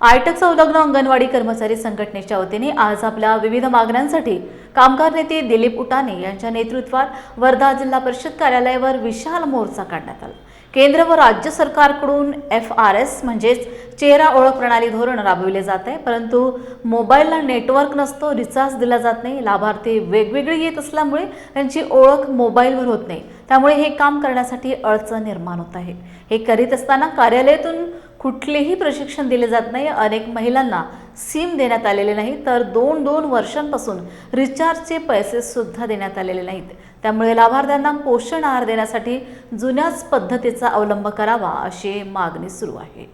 आयटक संलग्न अंगणवाडी कर्मचारी संघटनेच्या वतीने आज आपल्या विविध मागण्यांसाठी कामगार नेते दिलीप उटाने यांच्या नेतृत्वात वर्धा जिल्हा परिषद कार्यालयावर विशाल मोर्चा काढण्यात आला. केंद्र व राज्य सरकारकडून एफ आर एस म्हणजेच चेहरा ओळख प्रणाली धोरण राबविले जात आहे परंतु मोबाईलला नेटवर्क नसतो रिचार्ज दिला जात नाही लाभार्थी वेगवेगळे येत असल्यामुळे त्यांची ओळख मोबाईलवर होत नाही. त्यामुळे हे काम करण्यासाठी अडचण निर्माण होत आहे. हे करीत असताना कार्यालयातून कुठलेही प्रशिक्षण दिले जात नाही. अनेक महिलांना सिम देण्यात आलेले नाही तर दोन दोन वर्षांपासून रिचार्जचे पैसे सुद्धा देण्यात आलेले नाहीत. त्यामुळे लाभार्थ्यांना पोषण आहार देण्यासाठी जुन्याच पद्धतीचा अवलंब करावा अशी मागणी सुरू आहे.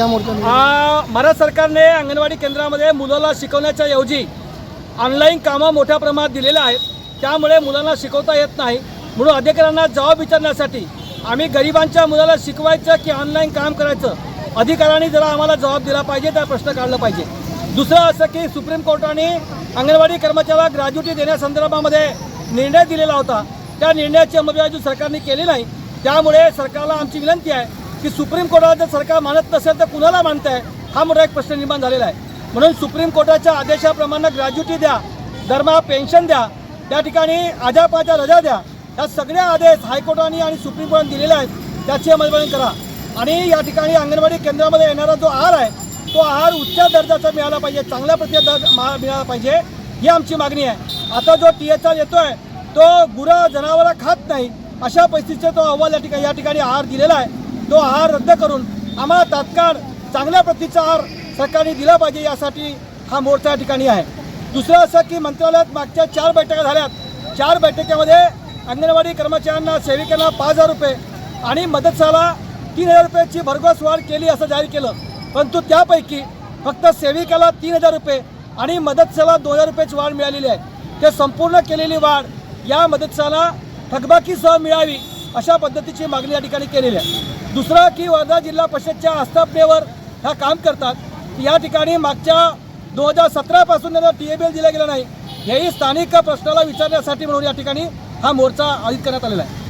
आ, भारत सरकारने अंगणवाडी केंद्रामध्ये मुलाला शिकवण्याच्या ऐवजी ऑनलाईन कामं मोठ्या प्रमाणात दिलेल्या आहेत. त्यामुळे मुलांना शिकवता येत नाही. म्हणून अधिकाऱ्यांना जबाब विचारण्यासाठी आम्ही गरिबांच्या मुलाला शिकवायचं की ऑनलाईन काम करायचं? अधिकाऱ्यांनी जरा आम्हाला जबाब दिला पाहिजे त्या प्रश्न काढला पाहिजे. दुसरं असं की सुप्रीम कोर्टाने अंगणवाडी कर्मचाऱ्याला ग्रॅज्युटी देण्यासंदर्भामध्ये निर्णय दिलेला होता. त्या निर्णयाची अंमलबजावणी सरकारने केली नाही. त्यामुळे सरकारला आमची विनंती आहे की सुप्रीम कोर्टाला जर सरकार मानत नसेल तर कुणाला मानत आहे हा मोठा एक प्रश्न निर्माण झालेला आहे. म्हणून सुप्रीम कोर्टाच्या आदेशाप्रमाणे ग्रॅज्युटी द्या दरमहा पेन्शन द्या त्या ठिकाणी आजापाच्या रजा द्या. या सगळ्या आदेश हायकोर्टाने आणि सुप्रीम कोर्टाने दिलेले आहेत त्याची अंमलबजावणी करा. आणि या ठिकाणी अंगणवाडी केंद्रामध्ये येणारा जो आहार आहे तो आहार उच्च दर्जाचा मिळाला पाहिजे चांगल्या प्रति मा- मिळाला पाहिजे ही आमची मागणी आहे. आता जो टी एच आर येतोय तो गुरा जनावरं खात नाही अशा परिस्थितीचा तो अहवाल या ठिकाणी या ठिकाणी आहार दिलेला आहे. तो आहार रद्द करून आम्हाला तात्काळ चांगल्या प्रतीचा आहार सरकारने दिला पाहिजे यासाठी हा मोर्चा या ठिकाणी आहे. दुसरं असं की मंत्रालयात मागच्या चार बैठका झाल्यात. चार बैठकीमध्ये अंगणवाडी कर्मचाऱ्यांना सेविकांना पाच हजार रुपये आणि मदतसाला तीन हजार रुपयाची भरघोस वाढ केली असं जाहीर केलं. परंतु त्यापैकी फक्त सेविकाला तीन हजार रुपये आणि मदतसाला दोन हजार रुपयाची वाढ मिळालेली आहे. ते संपूर्ण केलेली वाढ या मदतसाला थकबाकीसह मिळावी अशा पद्धतीची मागणी या ठिकाणी केलेली आहे. दुसरं की वर्धा जिल्हा परिषदच्या आस्थापनेवर ह्या काम करतात. या ठिकाणी मागच्या दोन हजार सतरापासून त्यांना टी ए बी एल दिला गेला नाही. हेही स्थानिक प्रश्नाला विचारण्यासाठी म्हणून या ठिकाणी हा मोर्चा आयोजित करण्यात आलेला आहे.